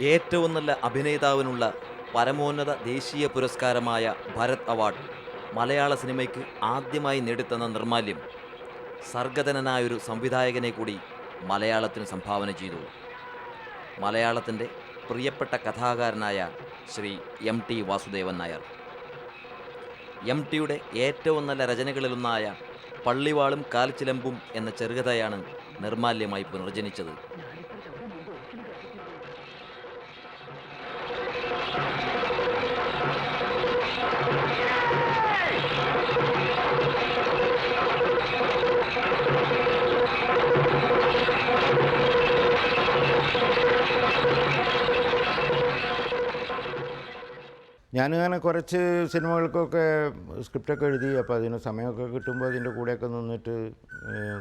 ഏറ്റവും നല്ല അഭിനേതാവിനുള്ള പരമോന്നത ദേശീയ പുരസ്കാരമായ ഭരത് അവാർഡ് മലയാള സിനിമയ്ക്ക് ആദ്യമായി നേടിത്തന്ന നിർമാല്യം. സർഗതനായൊരു സംവിധായകനെ കൂടി മലയാളത്തിന് സംഭാവന ചെയ്തു. മലയാളത്തിന്റെ പ്രിയപ്പെട്ട കഥാകാരനായ Shri M T Vasudevan Nair. M ടിയുടെ ഏറ്റവും നല്ല രചനകളിലൊന്നായ പള്ളിവാളും കാൽച്ചിലമ്പും എന്ന ചെറുകഥയാണ് നിർമാല്യമായി പുനർജനിച്ചത്. ഞാനിങ്ങനെ കുറച്ച് സിനിമകൾക്കൊക്കെ സ്ക്രിപ്റ്റൊക്കെ എഴുതി അപ്പോൾ അതിന് സമയമൊക്കെ കിട്ടുമ്പോൾ അതിന്റെ കൂടെയൊക്കെ നിന്നിട്ട്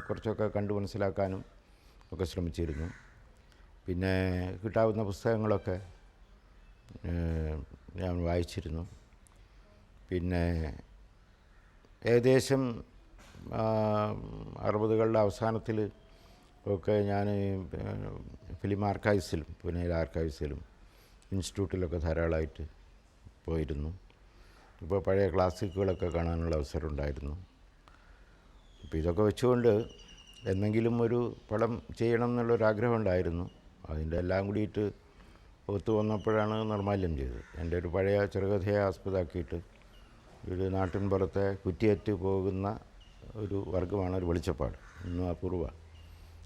കുറച്ചൊക്കെ കണ്ടു മനസ്സിലാക്കാനും ഒക്കെ ശ്രമിച്ചിരുന്നു. പിന്നെ കിട്ടാവുന്ന പുസ്തകങ്ങളൊക്കെ ഞാൻ വായിച്ചിരുന്നു. പിന്നെ ഏകദേശം അറുപതുകളുടെ അവസാനത്തിൽ ഒക്കെ ഞാൻ ഫിലിം ആർക്കൈവ്സിലും പിന്നെ ആർക്കൈവ്സിലും ഇൻസ്റ്റിറ്റ്യൂട്ടിലൊക്കെ ധാരാളമായിട്ട് പോയിരുന്നു. ഇപ്പോൾ പഴയ ക്ലാസിക്കുകളൊക്കെ കാണാനുള്ള അവസരം ഉണ്ടായിരുന്നു അപ്പോൾ ഇതൊക്കെ വെച്ചുകൊണ്ട് എന്തെങ്കിലും ഒരു പടം ചെയ്യണം എന്നുള്ളൊരാഗ്രഹം ഉണ്ടായിരുന്നു അതിന്റെ എല്ലാം കൂടിയിട്ട് ഒത്തു വന്നപ്പോഴാണ് നിർമാല്യം ചെയ്തത്. എന്റെ ഒരു പഴയ ചെറുകഥയെ ആസ്പദമാക്കിയിട്ട് ഒരു നാട്ടിൻപുറത്തെ കുറ്റിയേറ്റ് പോകുന്ന ഒരു വർഗമാണ് ഒരു വെളിച്ചപ്പാട് ഇന്നും അപൂർവ.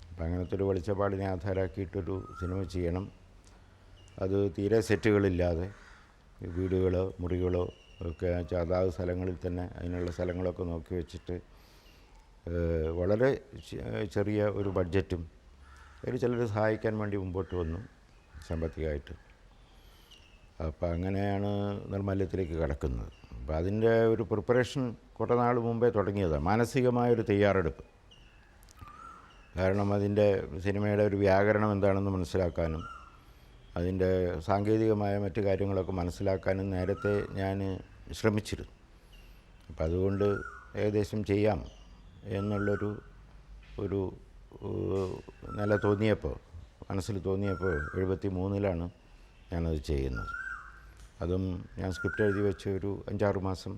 അപ്പം അങ്ങനത്തെ ഒരു വെളിച്ചപ്പാടിനെ ആധാരമാക്കിയിട്ടൊരു സിനിമ ചെയ്യണം. അത് തീരെ സെറ്റുകളില്ലാതെ വീടുകളോ മുറികളോ ഒക്കെ അതാത് സ്ഥലങ്ങളിൽ തന്നെ അതിനുള്ള സ്ഥലങ്ങളൊക്കെ നോക്കി വെച്ചിട്ട് വളരെ ചെറിയ ഒരു ബഡ്ജറ്റും ഒരു ചിലർ സഹായിക്കാൻ വേണ്ടി മുമ്പോട്ട് വന്നു സാമ്പത്തികമായിട്ട്. അപ്പോൾ അങ്ങനെയാണ് നിർമ്മല്യത്തിലേക്ക് കടക്കുന്നത്. അപ്പോൾ അതിന്റെ ഒരു പ്രിപ്പറേഷൻ കുറേ നാൾ മുമ്പേ തുടങ്ങിയതാണ് മാനസികമായൊരു തയ്യാറെടുപ്പ്. കാരണം അതിന്റെ സിനിമയുടെ ഒരു വ്യാകരണം എന്താണെന്ന് മനസ്സിലാക്കാനും അതിന്റെ സാങ്കേതികമായ മറ്റു കാര്യങ്ങളൊക്കെ മനസ്സിലാക്കാനും നേരത്തെ ഞാൻ ശ്രമിച്ചിരുന്നു. അപ്പം അതുകൊണ്ട് ഏകദേശം ചെയ്യാം എന്നുള്ളൊരു ഒരു നില തോന്നിയപ്പോൾ മനസ്സിൽ തോന്നിയപ്പോൾ എഴുപത്തി മൂന്നിലാണ് ഞാനത് ചെയ്യുന്നത്. അതും ഞാൻ സ്ക്രിപ്റ്റ് എഴുതി വെച്ച് ഒരു അഞ്ചാറ് മാസം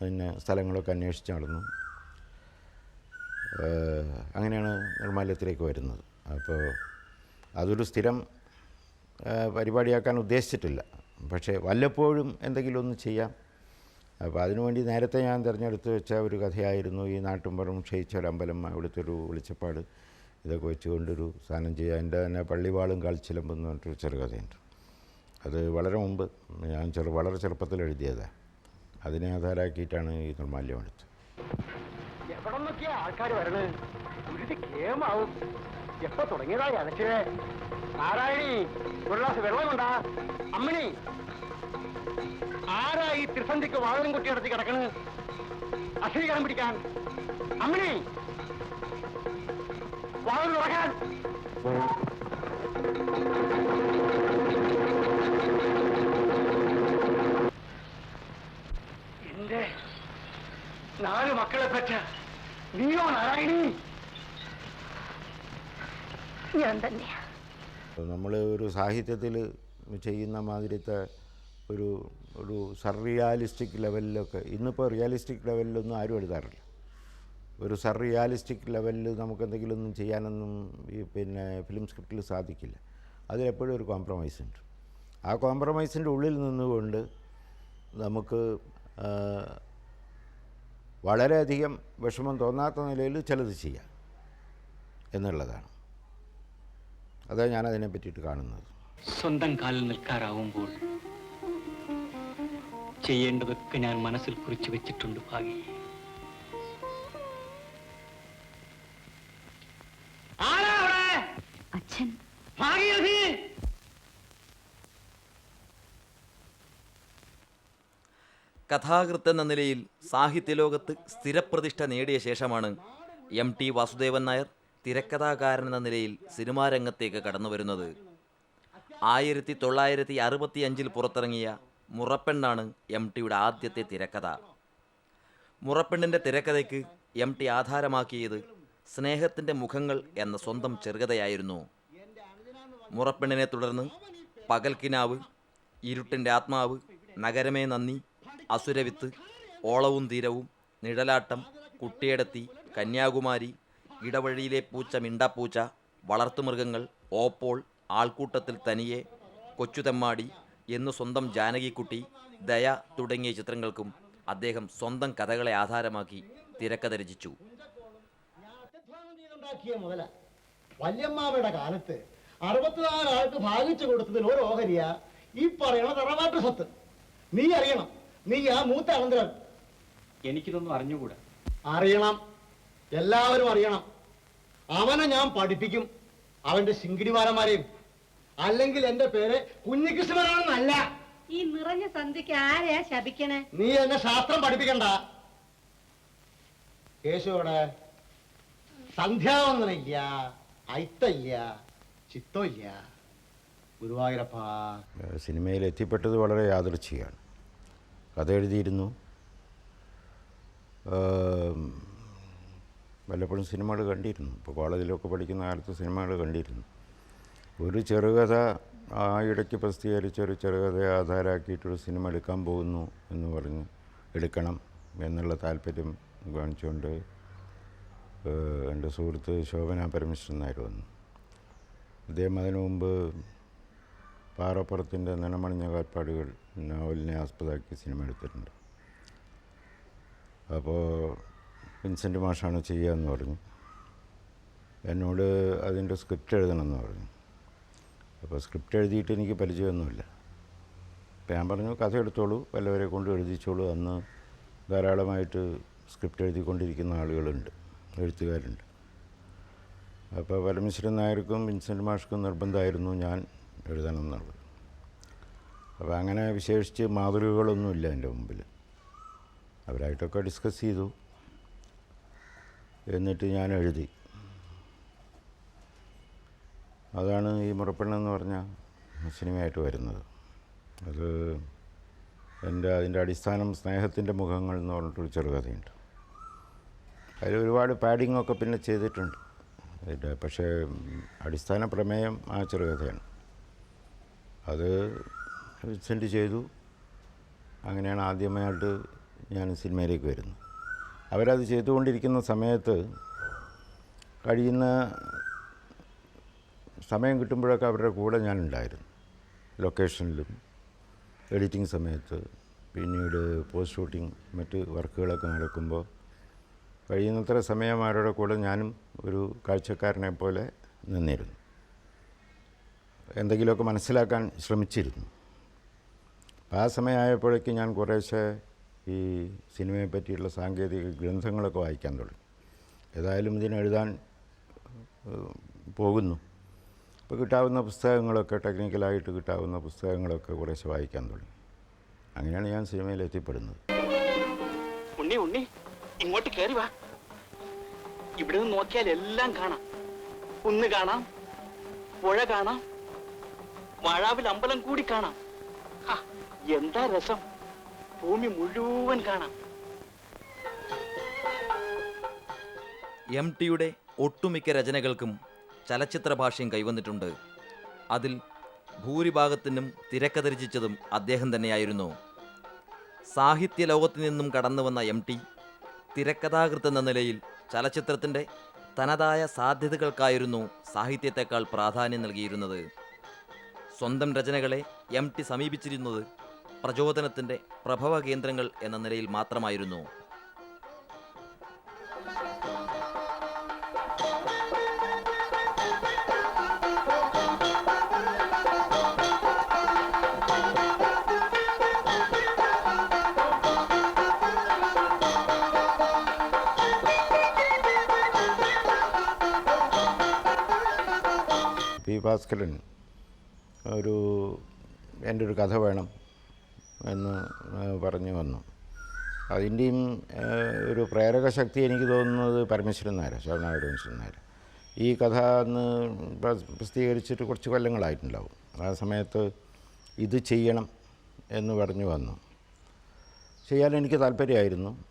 അതിന് സ്ഥലങ്ങളൊക്കെ അന്വേഷിച്ച് നടന്നു. അങ്ങനെയാണ് നിർമ്മാല്യത്തിലേക്ക് വരുന്നത്. അപ്പോൾ അതൊരു സ്ഥിരം പരിപാടിയാക്കാൻ ഉദ്ദേശിച്ചിട്ടില്ല. പക്ഷേ വല്ലപ്പോഴും എന്തെങ്കിലും ഒന്ന് ചെയ്യാം. അപ്പോൾ അതിനുവേണ്ടി നേരത്തെ ഞാൻ തിരഞ്ഞെടുത്ത് വെച്ച ഒരു കഥയായിരുന്നു ഈ നാട്ടുംപുറം ക്ഷയിച്ച ഒരു അമ്പലം അവിടുത്തെ ഒരു വെളിച്ചപ്പാട്. ഇതൊക്കെ വെച്ചുകൊണ്ടൊരു സാധനം ചെയ്യുക എന്റെ തന്നെ പള്ളിവാളും കാൽച്ചിലമ്പ് എന്ന് പറഞ്ഞിട്ടൊരു ചെറുകഥയുണ്ട് അത് വളരെ മുമ്പ് ഞാൻ ചെറു വളരെ ചെറുപ്പത്തിൽ എഴുതിയതാണ് അതിനെ ആധാരമാക്കിയിട്ടാണ് ഈ നിർമാല്യം നിന്നൊക്കെയാ ആൾക്കാർ വരണേ? കേമാവും. എപ്പോ തുടങ്ങിയതാ അലച്ചേ നാരായണി ഒരു ഗ്ലാസ് വെള്ളമുണ്ടാ അമ്മിണി ആരായി ത്രിസന്ധിക്ക് വാതിലും കുട്ടി നടത്തി കിടക്കണ്? അശ്വീകരണം പിടിക്കാൻ. അമ്മിണി വാഹനം തുറക്കാൻ. എന്റെ നാല് മക്കളെ പറ്റ നീയോ നാരായണി? ഞാൻ തന്നെയാ. നമ്മൾ ഒരു സാഹിത്യത്തിൽ ചെയ്യുന്ന മാതിരത്തെ ഒരു ഒരു സർറിയാലിസ്റ്റിക് ലെവലിലൊക്കെ ഇന്നിപ്പോൾ റിയാലിസ്റ്റിക് ലെവലിലൊന്നും ആരും എഴുതാറില്ല. ഒരു സർറിയാലിസ്റ്റിക് ലെവലിൽ നമുക്ക് എന്തെങ്കിലും ഒന്നും ചെയ്യാനൊന്നും ഈ പിന്നെ ഫിലിം സ്ക്രിപ്റ്റിൽ സാധിക്കില്ല. അതിലെപ്പോഴും ഒരു കോംപ്രമൈസ് ഉണ്ട്. ആ കോംപ്രമൈസിന്റെ ഉള്ളിൽ നിന്നുകൊണ്ട് നമുക്ക് വളരെയധികം വിഷമം തോന്നാത്ത നിലയിൽ ചിലത് ചെയ്യാം എന്നുള്ളതാണ്. അതാണ് ഞാൻ അതിനെ പറ്റിയിട്ട് കാണുന്നത്. സ്വന്തം കാലിൽ നിൽക്കാറാവുമ്പോൾ ചെയ്യേണ്ടതൊക്കെ ഞാൻ മനസ്സിൽ കുറിച്ചു വെച്ചിട്ടുണ്ട് ഭാഗി. അച്ഛൻ. കഥാകൃത്ത് എന്ന നിലയിൽ സാഹിത്യലോകത്ത് സ്ഥിരപ്രതിഷ്ഠ നേടിയ ശേഷമാണ് എം ടി വാസുദേവൻ നായർ തിരക്കഥാകാരൻ എന്ന നിലയിൽ സിനിമാ രംഗത്തേക്ക് കടന്നു വരുന്നത്. ആയിരത്തി തൊള്ളായിരത്തി അറുപത്തി അഞ്ചിൽ പുറത്തിറങ്ങിയ മുറപ്പെണ്ണാണ് എം ടിയുടെ ആദ്യത്തെ തിരക്കഥ. മുറപ്പെണ്ണിന്റെ തിരക്കഥയ്ക്ക് എം ടി ആധാരമാക്കിയത് സ്നേഹത്തിന്റെ മുഖങ്ങൾ എന്ന സ്വന്തം ചെറുകഥയായിരുന്നു. മുറപ്പെണ്ണിനെ തുടർന്ന് പകൽക്കിനാവ് ഇരുട്ടിന്റെ ആത്മാവ് നഗരമേ നന്ദി അസുരവിത്ത് ഓളവും തീരവും നിഴലാട്ടം കുട്ടിയടത്തി കന്യാകുമാരി ഇടവഴിയിലെ പൂച്ച മിണ്ടാപ്പൂച്ച വളർത്തുമൃഗങ്ങൾ ഓപ്പോൾ ആൾക്കൂട്ടത്തിൽ തനിയെ കൊച്ചുതെമ്മാടി എന്നു സ്വന്തം ജാനകിക്കുട്ടി ദയ തുടങ്ങിയ ചിത്രങ്ങൾക്കും അദ്ദേഹം സ്വന്തം കഥകളെ ആധാരമാക്കി തിരക്കഥ രചിച്ചു വല്യമ്മാവയുടെ കാലത്ത് അറുപത്തിനാല് ആൾക്ക് ഭാഗിച്ചു കൊടുത്തതിൽ ഒരു ഓഹരിയ ഈ പറയണ തറവാട്ട് സ്വത്ത്. നീ അറിയണം. നീ ആ മൂത്ത അനന്തരം. എനിക്കിതൊന്നും അറിഞ്ഞുകൂടാ? അറിയണം. എല്ലാവരും അറിയണം. അവനെ ഞാൻ പഠിപ്പിക്കും. അവന്റെ ശിങ്കിടിമാരന്മാരെയും അല്ലെങ്കിൽ എന്റെ പേര് കുഞ്ഞികൃഷ്ണനാണെന്നല്ല. ഈ നിറഞ്ഞ സന്ധ്യക്ക് ആരെയാ ശപിക്കണേ? നീ എന്നെ ശാസ്ത്രം പഠിപ്പിക്കണ്ട. കേശുവിടെ സന്ധ്യാവന്തനില്ല അയിത്തല്ല ചിത്തമില്ല. ഗുരുവായൂരപ്പ. സിനിമയിൽ എത്തിപ്പെട്ടത് വളരെ യാദൃച്ഛികമാണ്. കഥ എഴുതിയിരുന്നു. വല്ലപ്പോഴും സിനിമകൾ കണ്ടിരുന്നു. ഇപ്പോൾ കോളേജിലൊക്കെ പഠിക്കുന്ന കാലത്ത് സിനിമകൾ കണ്ടിരുന്നു. ഒരു ചെറുകഥ ആ ഇടയ്ക്ക് പ്രസിദ്ധീകരിച്ച ഒരു ചെറുകഥയെ ആധാരമാക്കിയിട്ടൊരു സിനിമ എടുക്കാൻ പോകുന്നു എന്ന് പറഞ്ഞ് എടുക്കണം എന്നുള്ള താല്പര്യം കാണിച്ചുകൊണ്ട് എന്റെ സുഹൃത്ത് ശോഭന പരമേശ്വരൻ നായർ വന്നു. അദ്ദേഹം അതിനു മുമ്പ് പാറപ്പുറത്തിന്റെ നനമണിഞ്ഞ കാൽപ്പാടുകൾ നോവലിനെ ആസ്പദമാക്കി സിനിമ എടുത്തിട്ടുണ്ട്. അപ്പോൾ വിൻസെന്റ് മാഷാണ് ചെയ്യാമെന്ന് പറഞ്ഞു. എന്നോട് അതിന്റെ സ്ക്രിപ്റ്റ് എഴുതണമെന്ന് പറഞ്ഞു. അപ്പോൾ സ്ക്രിപ്റ്റ് എഴുതിയിട്ട് എനിക്ക് പരിചയമൊന്നുമില്ല. അപ്പോൾ ഞാൻ പറഞ്ഞു കഥ എടുത്തോളൂ വല്ലവരെ കൊണ്ട് എഴുതിച്ചോളൂ. അന്ന് ധാരാളമായിട്ട് സ്ക്രിപ്റ്റ് എഴുതിക്കൊണ്ടിരിക്കുന്ന ആളുകളുണ്ട് എഴുത്തുകാരുണ്ട്. അപ്പോൾ പരമേശ്വരൻ നായർക്കും വിൻസെന്റ് മാഷ്ക്കും നിർബന്ധമായിരുന്നു ഞാൻ എഴുതണം എന്നുള്ളത്. അപ്പോൾ അങ്ങനെ വിശേഷിച്ച് മാതൃകകളൊന്നുമില്ല എന്റെ മുമ്പിൽ. അവരായിട്ടൊക്കെ ഡിസ്കസ് ചെയ്തു. എന്നിട്ട് ഞാൻ എഴുതി. അതാണ് ഈ മുറപ്പെണ്ണെന്ന് പറഞ്ഞ സിനിമയായിട്ട് വരുന്നത്. അത് എന്റെ അതിന്റെ അടിസ്ഥാനം സ്നേഹത്തിന്റെ മുഖങ്ങൾ എന്ന് പറഞ്ഞിട്ടൊരു ചെറുകഥയുണ്ട്. അതിൽ ഒരുപാട് പാഡിംഗ് ഒക്കെ പിന്നെ ചെയ്തിട്ടുണ്ട്. അതിന്റെ പക്ഷേ അടിസ്ഥാന പ്രമേയം ആ ചെറുകഥയാണ്. അത് സെൻഡ് ചെയ്തു. അങ്ങനെയാണ് ആദ്യമായിട്ട് ഞാൻ സിനിമയിലേക്ക് വരുന്നത്. അവരത് ചെയ്തുകൊണ്ടിരിക്കുന്ന സമയത്ത് കഴിയുന്ന സമയം കിട്ടുമ്പോഴൊക്കെ അവരുടെ കൂടെ ഞാനുണ്ടായിരുന്നു. ലൊക്കേഷനിലും എഡിറ്റിംഗ് സമയത്ത് പിന്നീട് പോസ്റ്റ് ഷൂട്ടിംഗ് മറ്റ് വർക്കുകളൊക്കെ നടക്കുമ്പോൾ കഴിയുന്നത്ര സമയം അവരുടെ കൂടെ ഞാനും ഒരു കാഴ്ചക്കാരനെ പോലെ നിന്നിരുന്നു. എന്തെങ്കിലുമൊക്കെ മനസ്സിലാക്കാൻ ശ്രമിച്ചിരുന്നു. ആ സമയമായപ്പോഴേക്കും ഞാൻ കുറേശ്ശെ ഈ സിനിമയെ പറ്റിയുള്ള സാങ്കേതിക ഗ്രന്ഥങ്ങളൊക്കെ വായിക്കാൻ തുടങ്ങി. ഏതായാലും ഇതിന് എഴുതാൻ ഏഹ്, പോകുന്നു. ഇപ്പോൾ കിട്ടാവുന്ന പുസ്തകങ്ങളൊക്കെ ടെക്നിക്കലായിട്ട് കിട്ടാവുന്ന പുസ്തകങ്ങളൊക്കെ കുറേശ്ശെ വായിക്കാൻ തുടങ്ങി. അങ്ങനെയാണ് ഞാൻ സിനിമയിൽ എത്തിപ്പെടുന്നത്. ഉണ്ണി ഉണ്ണി. ഇങ്ങോട്ട് കയറി വാ. ഇവിടെ നിന്ന് നോക്കിയാൽ എല്ലാം കാണാം. കുന്ന് കാണാം പുഴ കാണാം വാഴാവിൽ അമ്പലം കൂടി കാണാം. എന്താ രസം? ഭൂമി മുഴുവൻ കാണാം. എം ടിയുടെ ഒട്ടുമിക്ക രചനകൾക്കും ചലച്ചിത്ര ഭാഷയും കൈവന്നിട്ടുണ്ട്. അതിൽ ഭൂരിഭാഗത്തിനും തിരക്കഥ രചിച്ചതും അദ്ദേഹം തന്നെയായിരുന്നു. സാഹിത്യ ലോകത്തു നിന്നും കടന്നു വന്ന എം ടി തിരക്കഥാകൃത്ത് എന്ന നിലയിൽ ചലച്ചിത്രത്തിന്റെ തനതായ സാധ്യതകൾക്കായിരുന്നു സാഹിത്യത്തെക്കാൾ പ്രാധാന്യം നൽകിയിരുന്നത്. സ്വന്തം രചനകളെ എം ടി സമീപിച്ചിരുന്നത് പ്രചോദനത്തിന്റെ പ്രഭവ കേന്ദ്രങ്ങൾ എന്ന നിലയിൽ മാത്രമായിരുന്നു. ഭാസ്കരൻ ഒരു എന്റെ ഒരു കഥ വേണം. എന്ന് പറഞ്ഞു വന്നു. അതിന്റെയും ഒരു പ്രേരക ശക്തി എനിക്ക് തോന്നുന്നത് പരമേശ്വരൻ നായർ ശരണ പരമേശ്വരൻ നായർ ഈ കഥ അന്ന് പ്രസ്- പ്രസിദ്ധീകരിച്ചിട്ട് കുറച്ച് കൊല്ലങ്ങളായിട്ടുണ്ടാവും. ആ സമയത്ത് ഇത് ചെയ്യണം എന്ന് പറഞ്ഞു വന്നു. ചെയ്യാൻ എനിക്ക് താല്പര്യമായിരുന്നു.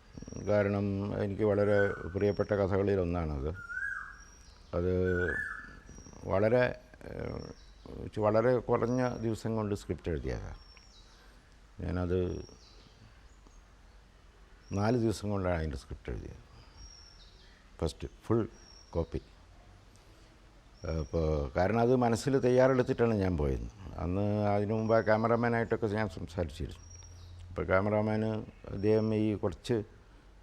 കാരണം എനിക്ക് വളരെ പ്രിയപ്പെട്ട കഥകളിൽ ഒന്നാണത്. അത് വളരെ വളരെ കുറഞ്ഞ ദിവസം കൊണ്ട് സ്ക്രിപ്റ്റ് എഴുതിയതാണ്. ഞാനത് നാല് ദിവസം കൊണ്ടാണ് അതിന്റെ സ്ക്രിപ്റ്റ് എഴുതിയത്. First full copy. അപ്പോൾ കാരണം അത് മനസ്സിൽ തയ്യാറെടുത്തിട്ടാണ് ഞാൻ പോയത്. അന്ന് അതിനു മുമ്പ് ക്യാമറാമാനായിട്ടൊക്കെ ഞാൻ സംസാരിച്ചിരുന്നു. അപ്പോൾ ക്യാമറാമാന് അദ്ദേഹം ഈ കുറച്ച്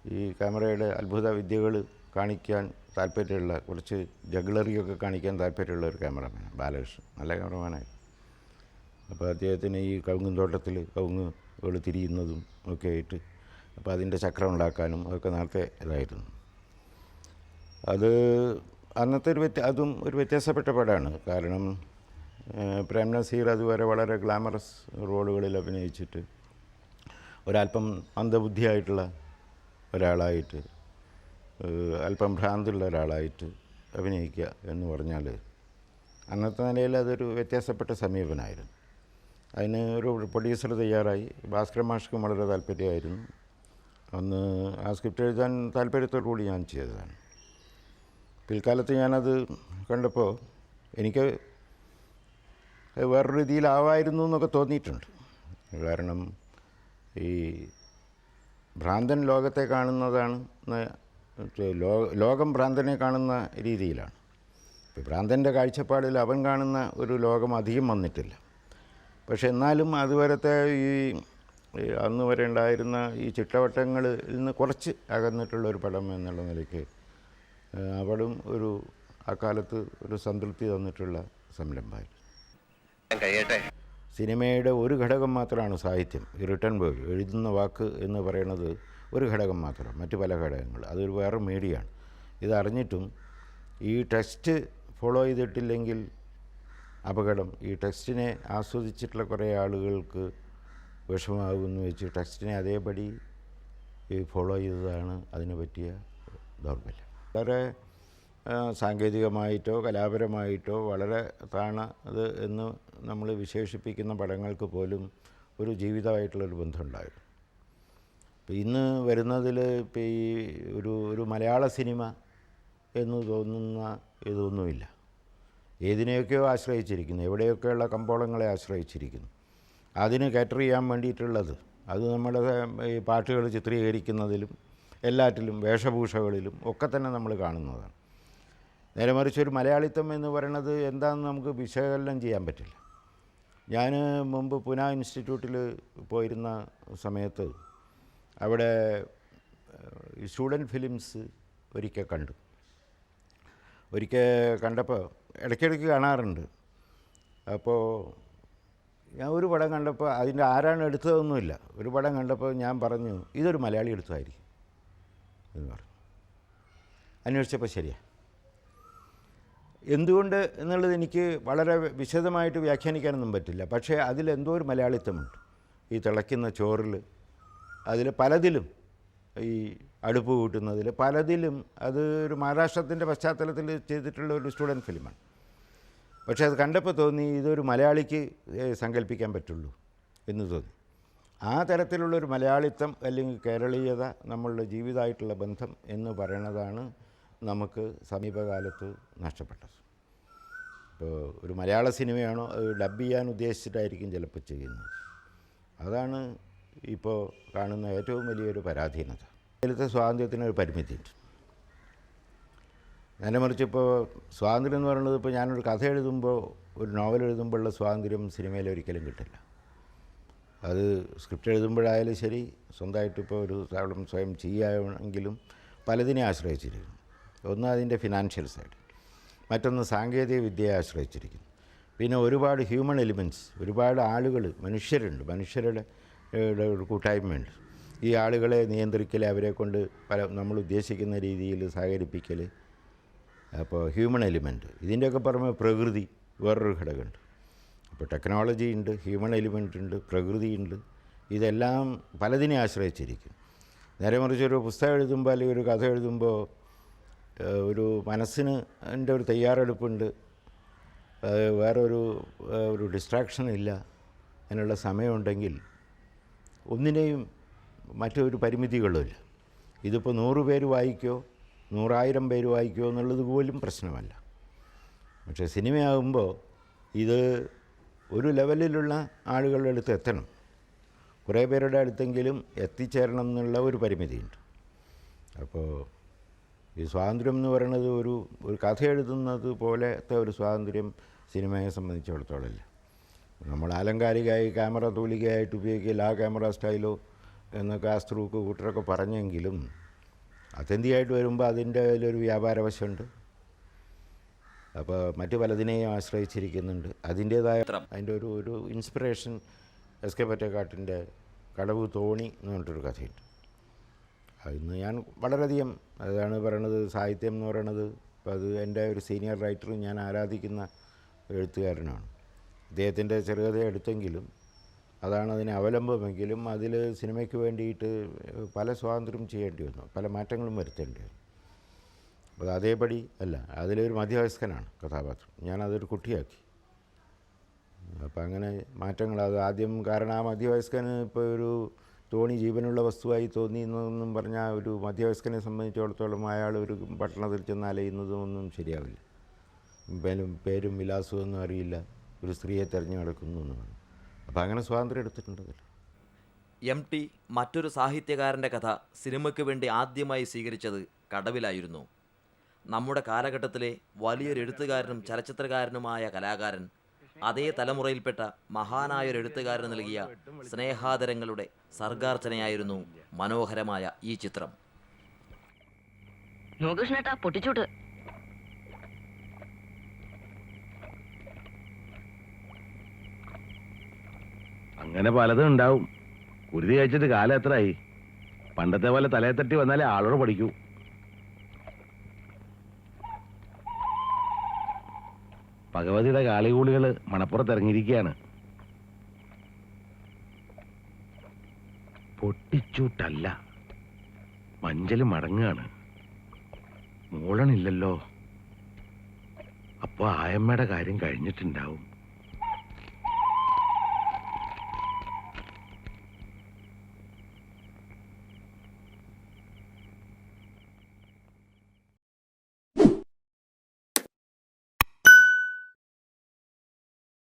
ഈ ക്യാമറയുടെ അത്ഭുത വിദ്യകൾ കാണിക്കാൻ താല്പര്യമുള്ള കുറച്ച് ജഗ്ലറിയൊക്കെ കാണിക്കാൻ താല്പര്യമുള്ള ഒരു ക്യാമറാമാനാണ് ബാലകൃഷ്ണൻ. നല്ല ക്യാമറമാനായി അപ്പോൾ അദ്ദേഹത്തിന് ഈ കവുങ്ങും തോട്ടത്തിൽ കവുങ്ങുകൾ തിരിയുന്നതും ഒക്കെ ആയിട്ട് അപ്പോൾ അതിന്റെ ചക്രം ഉണ്ടാക്കാനും അതൊക്കെ നേരത്തെ ഇതായിരുന്നു. അത് അന്നത്തെ ഒരു വ്യത്യ അതും ഒരു വ്യത്യാസപ്പെട്ട പടമാണ് കാരണം പ്രേം നസീർ അതുവരെ വളരെ ഗ്ലാമറസ് റോളുകളിൽ അഭിനയിച്ചിട്ട് ഒരല്പം അന്ധബുദ്ധിയായിട്ടുള്ള ഒരാളായിട്ട് അല്പം ഭ്രാന്തുള്ള ഒരാളായിട്ട് അഭിനയിക്കുക എന്ന് പറഞ്ഞാൽ അന്നത്തെ നിലയിൽ അതൊരു വ്യത്യാസപ്പെട്ട സമീപനമായിരുന്നു അതിന് ഒരു പ്രൊഡ്യൂസർ തയ്യാറായി. ഭാസ്കര മാഷ്ക്കും വളരെ താല്പര്യമായിരുന്നു. അന്ന് ആ സ്ക്രിപ്റ്റ് എഴുതാൻ താല്പര്യത്തോടു കൂടി ഞാൻ ചെയ്തതാണ്. പിൽക്കാലത്ത് ഞാനത് കണ്ടപ്പോൾ എനിക്ക് വേറൊരു രീതിയിലാവായിരുന്നു എന്നൊക്കെ തോന്നിയിട്ടുണ്ട്. കാരണം ഈ ഭ്രാന്തൻ ലോകത്തെ കാണുന്നതാണ് ലോകം ഭ്രാന്തനെ കാണുന്ന രീതിയിലാണ്. ഇപ്പോൾ ഭ്രാന്തന്റെ കാഴ്ചപ്പാടിൽ അവൻ കാണുന്ന ഒരു ലോകം അധികം വന്നിട്ടില്ല. പക്ഷെ എന്നാലും അതുവരത്തെ ഈ അന്ന് വരെ ഉണ്ടായിരുന്ന ഈ ചിട്ടവട്ടങ്ങളിൽ നിന്ന് കുറച്ച് അകന്നിട്ടുള്ളൊരു പടം എന്നുള്ള നിലയ്ക്ക് അവളും ഒരു അക്കാലത്ത് ഒരു സംതൃപ്തി തന്നിട്ടുള്ള സംരംഭമായിരുന്നു. കഴിയട്ടെ സിനിമയുടെ ഒരു ഘടകം മാത്രമാണ് സാഹിത്യം. ഈ റിട്ടേൺ ബോയ് എഴുതുന്ന വാക്ക് എന്ന് പറയുന്നത് ഒരു ഘടകം മാത്രം മറ്റു പല ഘടകങ്ങൾ. അതൊരു വേറെ മീഡിയയാണ്. ഇതറിഞ്ഞിട്ടും ഈ ടെക്സ്റ്റ് ഫോളോ ചെയ്തിട്ടില്ലെങ്കിൽ അപകടം. ഈ ടെക്സ്റ്റിനെ ആസ്വദിച്ചിട്ടുള്ള കുറേ ആളുകൾക്ക് വിഷമാകുമെന്ന് വെച്ച് ടെക്സ്റ്റിനെ അതേപടി ഫോളോ ചെയ്തതാണ് അതിന് പറ്റിയ ദൗർബല്യം. വളരെ സാങ്കേതികമായിട്ടോ കലാപരമായിട്ടോ വളരെ താണ അത് എന്ന് നമ്മൾ വിശേഷിപ്പിക്കുന്ന പടങ്ങൾക്ക് പോലും ഒരു ജീവിതമായിട്ടുള്ളൊരു ബന്ധമുണ്ടായിരുന്നു. ഇപ്പം ഇന്ന് വരുന്നതിൽ ഇപ്പം ഈ ഒരു ഒരു മലയാള സിനിമ എന്ന് തോന്നുന്ന ഇതൊന്നുമില്ല. ഏതിനെയൊക്കെയോ ആശ്രയിച്ചിരിക്കുന്നു എവിടെയൊക്കെയുള്ള കമ്പോളങ്ങളെ ആശ്രയിച്ചിരിക്കുന്നു. അതിന് കാറ്റർ ചെയ്യാൻ വേണ്ടിയിട്ടുള്ളത് അത് നമ്മുടെ ഈ പാട്ടുകൾ ചിത്രീകരിക്കുന്നതിലും എല്ലാറ്റിലും വേഷഭൂഷകളിലും ഒക്കെ തന്നെ നമ്മൾ കാണുന്നതാണ്. നേരെ മറിച്ച് ഒരു മലയാളിത്തം എന്ന് പറയുന്നത് എന്താണെന്ന് നമുക്ക് വിശകലനം ചെയ്യാൻ പറ്റില്ല. ഞാൻ മുമ്പ് പുന ഇൻസ്റ്റിറ്റ്യൂട്ടിൽ പോയിരുന്ന സമയത്ത് അവിടെ സ്റ്റുഡന്റ് ഫിലിംസ് ഒരിക്കൽ കണ്ടു. ഒരിക്കൽ കണ്ടപ്പോൾ ഇടയ്ക്കിടയ്ക്ക് കാണാറുണ്ട്. അപ്പോൾ ഞാൻ ഒരു പടം കണ്ടപ്പോൾ അതിന്റെ ആരാണ് എടുത്തതൊന്നുമില്ല. ഒരു പടം കണ്ടപ്പോൾ ഞാൻ പറഞ്ഞു ഇതൊരു മലയാളി എടുത്തതായിരിക്കും. എന്ന് പറഞ്ഞു. അന്വേഷിച്ചപ്പോൾ ശരിയാ. എന്തുകൊണ്ട് എന്നുള്ളത് എനിക്ക് വളരെ വിശദമായിട്ട് വ്യാഖ്യാനിക്കാനൊന്നും പറ്റില്ല. പക്ഷേ അതിലെന്തോ ഒരു മലയാളിത്വമുണ്ട് ഈ തിളയ്ക്കുന്ന ചോറിൽ അതിൽ പലതിലും ഈ അടുപ്പ് കൂട്ടുന്നതിൽ പലതിലും അത് ഒരു മഹാരാഷ്ട്രത്തിന്റെ പശ്ചാത്തലത്തിൽ ചെയ്തിട്ടുള്ള ഒരു സ്റ്റുഡന്റ് ഫിലിമാണ്. പക്ഷേ അത് കണ്ടപ്പോൾ തോന്നി ഇതൊരു മലയാളിക്ക് സങ്കല്പിക്കാൻ പറ്റുള്ളൂ എന്ന് തോന്നി. ആ തരത്തിലുള്ളൊരു മലയാളിത്തം അല്ലെങ്കിൽ കേരളീയത നമ്മളുടെ ജീവിതമായിട്ടുള്ള ബന്ധം എന്ന് പറയുന്നതാണ് നമുക്ക് സമീപകാലത്ത് നഷ്ടപ്പെട്ടത്. ഇപ്പോൾ ഒരു മലയാള സിനിമയാണോ അത് ഡബ് ചെയ്യാൻ ഉദ്ദേശിച്ചിട്ടായിരിക്കും ചിലപ്പോൾ ചെയ്യുന്നത്. അതാണ് ഇപ്പോൾ കാണുന്ന ഏറ്റവും വലിയൊരു പരാധീനത. അതിലത്തെ സ്വാതന്ത്ര്യത്തിനൊരു പരിമിതിയുണ്ട്. നേരെ മറിച്ച് ഇപ്പോൾ സ്വാതന്ത്ര്യം എന്ന് പറയുന്നത് ഇപ്പോൾ ഞാനൊരു കഥ എഴുതുമ്പോൾ ഒരു നോവൽ എഴുതുമ്പോഴുള്ള സ്വാതന്ത്ര്യം സിനിമയിൽ ഒരിക്കലും കിട്ടില്ല. അത് സ്ക്രിപ്റ്റ് എഴുതുമ്പോഴായാലും ശരി സ്വന്തമായിട്ട് ഇപ്പോൾ ഒരു താവളം സ്വയം ചെയ്യാമെങ്കിലും പലതിനെ ആശ്രയിച്ചിരിക്കുന്നു. ഒന്ന് അതിന്റെ ഫിനാൻഷ്യൽ സൈഡ് മറ്റൊന്ന് സാങ്കേതിക വിദ്യയെ ആശ്രയിച്ചിരിക്കുന്നു. പിന്നെ ഒരുപാട് ഹ്യൂമൻ എലിമെന്റ്സ് ഒരുപാട് ആളുകൾ മനുഷ്യരുണ്ട്. മനുഷ്യരുടെ ഒരു കൂട്ടായ്മയുണ്ട്. ഈ ആളുകളെ നിയന്ത്രിക്കൽ അവരെ കൊണ്ട് പല നമ്മൾ ഉദ്ദേശിക്കുന്ന രീതിയിൽ സഹകരിപ്പിക്കൽ അപ്പോൾ ഹ്യൂമൻ എലിമെന്റ് ഇതിന്റെയൊക്കെ പുറമെ പ്രകൃതി വേറൊരു ഘടകമുണ്ട്. അപ്പോൾ ടെക്നോളജി ഉണ്ട് ഹ്യൂമൻ എലിമെന്റ് ഉണ്ട് പ്രകൃതി ഉണ്ട്. ഇതെല്ലാം പലതിനെ ആശ്രയിച്ചിരിക്കും. നേരെ മറിച്ച് ഒരു പുസ്തകം എഴുതുമ്പോൾ അല്ലെങ്കിൽ ഒരു കഥ എഴുതുമ്പോൾ ഒരു മനസ്സിന് എന്റെ ഒരു തയ്യാറെടുപ്പുണ്ട്. വേറൊരു ഒരു ഡിസ്ട്രാക്ഷൻ ഇല്ല. അതിനുള്ള സമയമുണ്ടെങ്കിൽ ഒന്നിനെയും മറ്റൊരു പരിമിതികളില്ല ഇതിപ്പോൾ നൂറ് പേര് വായിക്കോ നൂറായിരം പേര് വായിക്കോ എന്നുള്ളത് പോലും പ്രശ്നമല്ല. പക്ഷേ സിനിമയാകുമ്പോൾ ഇത് ഒരു ലെവലിലുള്ള ആളുകളുടെ അടുത്ത് എത്തണം. കുറേ പേരുടെ അടുത്തെങ്കിലും എത്തിച്ചേരണം എന്നുള്ള ഒരു പരിമിതിയുണ്ട്. അപ്പോൾ ഈ സ്വാതന്ത്ര്യം എന്ന് പറയുന്നത് ഒരു ഒരു കഥ എഴുതുന്നത് പോലത്തെ ഒരു സ്വാതന്ത്ര്യം സിനിമയെ സംബന്ധിച്ചിടത്തോളം ഇല്ല. നമ്മൾ ആലങ്കാരികമായി ക്യാമറ തൂലികയായിട്ട് ഉപയോഗിക്കില്ല ആ ക്യാമറ സ്റ്റൈലോ എന്നൊക്കെ കാസ്ത്രൂക്ക് സ്ത്രൂക്ക് കൂട്ടരൊക്കെ പറഞ്ഞെങ്കിലും അത്യന്തിയായിട്ട് വരുമ്പോൾ അതിന്റെ അതിലൊരു വ്യാപാര വശമുണ്ട്. അപ്പോൾ മറ്റു പലതിനെയും ആശ്രയിച്ചിരിക്കുന്നുണ്ട്. അതിന്റേതായ അതിന്റെ ഒരു ഒരു ഇൻസ്പിറേഷൻ എസ് കെ പറ്റേക്കാട്ടിന്റെ കടവ് തോണി എന്ന് പറഞ്ഞിട്ടൊരു കഥയുണ്ട്. അതിന്ന് ഞാൻ വളരെയധികം അതാണ് പറയണത് സാഹിത്യം എന്ന് പറയണത്. അപ്പോൾ അത് എന്റെ ഒരു സീനിയർ റൈറ്ററും ഞാൻ ആരാധിക്കുന്ന എഴുത്തുകാരനാണ്. അദ്ദേഹത്തിന്റെ ചെറുകഥ എടുത്തെങ്കിലും അതാണ് അതിനെ അവലംബമെങ്കിലും അതിൽ സിനിമയ്ക്ക് വേണ്ടിയിട്ട് പല സ്വാതന്ത്ര്യം ചെയ്യേണ്ടി വന്നു. പല മാറ്റങ്ങളും വരുത്തേണ്ടി വന്നു. അത് അതേപടി അല്ല അതിലൊരു മധ്യവയസ്കനാണ് കഥാപാത്രം. ഞാനതൊരു കുട്ടിയാക്കി. അപ്പം അങ്ങനെ മാറ്റങ്ങൾ അത് ആദ്യം കാരണം ആ മധ്യവയസ്കന് ഇപ്പോൾ ഒരു തോണി ജീവനുള്ള വസ്തുവായി തോന്നി എന്നൊന്നും പറഞ്ഞാൽ ഒരു മധ്യവയസ്കനെ സംബന്ധിച്ചിടത്തോളം അയാൾ ഒരു പട്ടണത്തിൽ ചെന്ന് അലയുന്നതും ഒന്നും ശരിയാവില്ല. പേരും പേരും വിലാസവും ഒന്നും അറിയില്ല. ഒരു സ്ത്രീയെ തിരഞ്ഞു നടക്കുന്നു എന്നാണ് അപ്പം അങ്ങനെ സ്വാതന്ത്ര്യം എടുത്തിട്ടുണ്ട് അതിൽ എം ടി മറ്റൊരു സാഹിത്യകാരന്റെ കഥ സിനിമയ്ക്ക് വേണ്ടി ആദ്യമായി സ്വീകരിച്ചത് കടവിലായിരുന്നു. നമ്മുടെ കാലഘട്ടത്തിലെ വലിയൊരു എഴുത്തുകാരനും ചലച്ചിത്രകാരനുമായ കലാകാരൻ അതേ തലമുറയിൽപ്പെട്ട മഹാനായ ഒരു എഴുത്തുകാരന് നൽകിയ സ്നേഹാദരങ്ങളുടെ സർഗാർച്ചനയായിരുന്നു മനോഹരമായ ഈ ചിത്രം. പൊട്ടിച്ചോട്ട്. അങ്ങനെ പലതും ഉണ്ടാവും. കുരുതി കഴിച്ചിട്ട് കാലം എത്രയായി? പണ്ടത്തെ പോലെ തലയെ തട്ടി വന്നാലേ ആളോട് പഠിക്കൂ. ഭഗവതിയുടെ കാളികൂളികൾ മണപ്പുറത്ത് ഇറങ്ങിയിരിക്കുകയാണ്. പൊട്ടിച്ചൂട്ടല്ല. മഞ്ചൽ മടങ്ങാണ്. മൂളണില്ലല്ലോ. അപ്പൊ ആയമ്മയുടെ കാര്യം കഴിഞ്ഞിട്ടുണ്ടാവും.